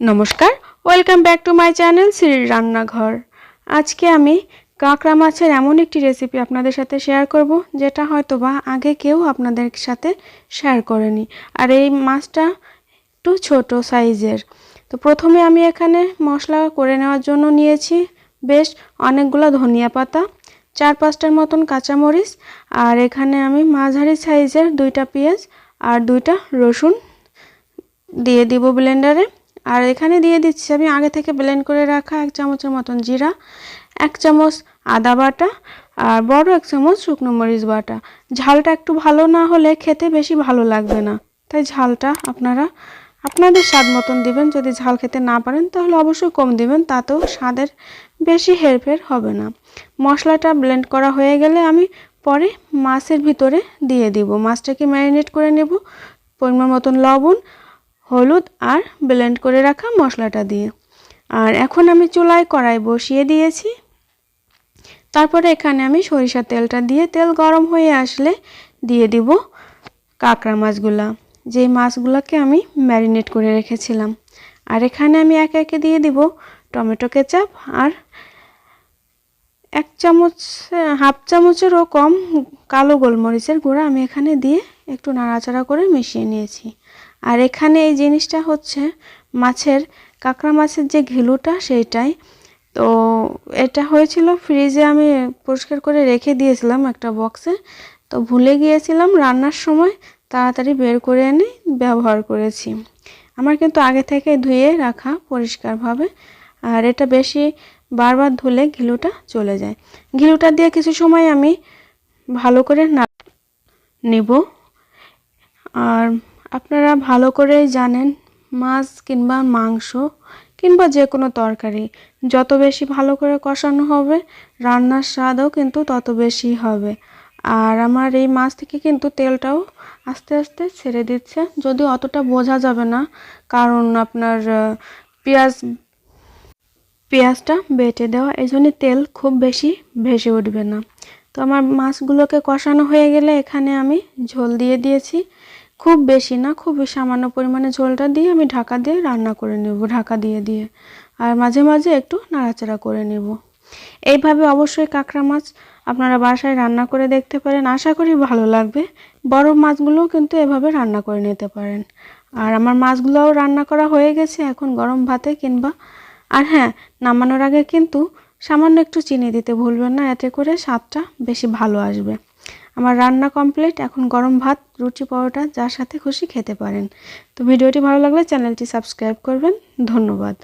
নমস্কার, welcome back to my channel শ্রীর রান্নাঘর। আজকে আমি কাঁকড়া মাছের এমন একটি রেসিপি আপনাদের সাথে শেয়ার করব, যেটা হয়তো বা আগে কেউ আপনাদের সাথে শেয়ার করেনি। আর এই মাছটা একটু ছোট সাইজের। তো প্রথমে আমি এখানে মশলা করে নেওয়ার জন্য নিয়েছি বেশ অনেকগুলো ধনিয়া পাতা, চার পাঁচটার মতন কাঁচামরিচ, আর এখানে আমি মাঝারি সাইজের দুইটা পেঁয়াজ আর দুইটা রসুন দিয়ে দিব ব্লেন্ডারে। আর এখানে দিয়ে দিচ্ছি আমি আগে থেকে ব্লেন্ড করে রাখা এক চামচের মতন জিরা, এক চামচ আদা বাটা আর বড় এক চামচ শুকনো মরিচ বাটা। ঝালটা একটু ভালো না হলে খেতে বেশি ভালো লাগবে না। তাই ঝালটা আপনারা, আপনাদের স্বাদ মতন দিবেন। যদি ঝাল খেতে না পারেন তাহলে অবশ্যই কম দিবেন, তাতেও স্বাদের বেশি হেরফের হবে না। মশলাটা ব্লেন্ড করা হয়ে গেলে আমি পরে মাছের ভিতরে দিয়ে দিব। মাছটাকে ম্যারিনেট করে নেব, পরিমাণ মতন লবণ হলুদ আর ব্লেন্ড করে রাখা মশলাটা দিয়ে। আর এখন আমি চুলায় কড়াই বসিয়ে দিয়েছি। তারপরে এখানে আমি সরিষার তেলটা দিয়ে তেল গরম হয়ে আসলে দিয়ে দিব কাঁকড়া মাছগুলা। যেই মাছগুলোকে আমি ম্যারিনেট করে রেখেছিলাম। আর এখানে আমি একে একে দিয়ে দিব টমেটো কেচাপ আর এক চামচ, হাফ চামচেরও কম কালো গোলমরিচের গুঁড়া আমি এখানে দিয়ে একটু নাড়াচাড়া করে মিশিয়ে নিয়েছি। আর এখানে এই জিনিসটা হচ্ছে মাছের, কাঁকড়া মাছের যে ঘিলুটা সেইটাই। তো এটা হয়েছিল ফ্রিজে আমি পরিষ্কার করে রেখে দিয়েছিলাম একটা বক্সে। তো ভুলে গিয়েছিলাম রান্নার সময় তাড়াতাড়ি বের করে এনে ব্যবহার করেছি। আমার কিন্তু আগে থেকে ধুয়ে রাখা পরিষ্কারভাবে। আর এটা বেশি বারবার ধুলে ঘিলুটা চলে যায়। ঘিলুটা দিয়ে কিছু সময় আমি ভালো করে না নেব। আর আপনারা ভালো করেই জানেন, মাছ কিংবা মাংস কিংবা যে কোনো তরকারি, যত বেশি ভালো করে কষানো হবে, রান্নার স্বাদও কিন্তু তত বেশি হবে। আর আমার এই মাছ থেকে কিন্তু তেলটাও আস্তে আস্তে ছেড়ে দিচ্ছে। যদিও অতটা বোঝা যাবে না, কারণ আপনার পেঁয়াজ, পেঁয়াজটা বেটে দেওয়া, এই জন্য তেল খুব বেশি ভেসে উঠবে না। তো আমার মাছগুলোকে কষানো হয়ে গেলে এখানে আমি ঝোল দিয়ে দিয়েছি। খুব বেশি না, খুব সামান্য পরিমাণে ঝোলটা দিয়ে আমি ঢাকা দিয়ে রান্না করে নেব, ঢাকা দিয়ে দিয়ে। আর মাঝে মাঝে একটু নাড়াচাড়া করে নেব। এইভাবে অবশ্যই কাঁকড়া মাছ আপনারা বাসায় রান্না করে দেখতে পারেন। আশা করি ভালো লাগবে। বড় মাছগুলোও কিন্তু এভাবে রান্না করে নিতে পারেন। আর আমার মাছগুলোও রান্না করা হয়ে গেছে এখন গরম ভাতে কিংবা আর হ্যাঁ নামানোর আগে কিন্তু সামান্য একটু চিনি দিতে ভুলবেন না, এতে করে স্বাদটা বেশি ভালো আসবে। আমার রান্না কমপ্লিট এখন গরম ভাত, রুটি, পরোটা, যার সাথে খুশি খেতে পারেন। তো ভিডিওটি ভালো লাগলে চ্যানেলটি সাবস্ক্রাইব করবেন। ধন্যবাদ।